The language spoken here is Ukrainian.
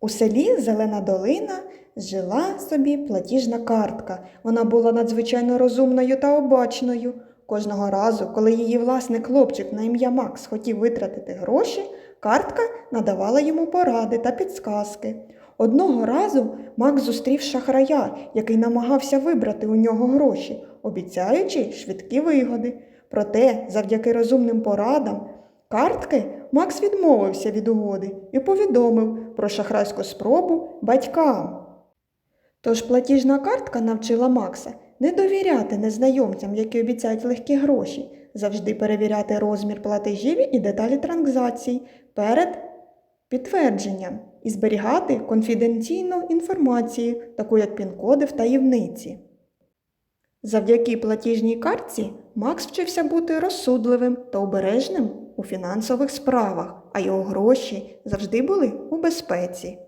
У селі Зелена Долина жила собі платіжна картка. Вона була надзвичайно розумною та обачною. Кожного разу, коли її власник хлопчик на ім'я Макс хотів витратити гроші, картка надавала йому поради та підсказки. Одного разу Макс зустрів шахрая, який намагався вибрати у нього гроші, обіцяючи швидкі вигоди. Проте, завдяки розумним порадам, картки Макс відмовився від угоди і повідомив про шахрайську спробу батькам. Тож платіжна картка навчила Макса не довіряти незнайомцям, які обіцяють легкі гроші, завжди перевіряти розмір платежів і деталі транзакцій перед підтвердженням і зберігати конфіденційну інформацію, таку як пін-коди в таємниці. Завдяки платіжній картці Макс вчився бути розсудливим та обережним у фінансових справах, а його гроші завжди були у безпеці.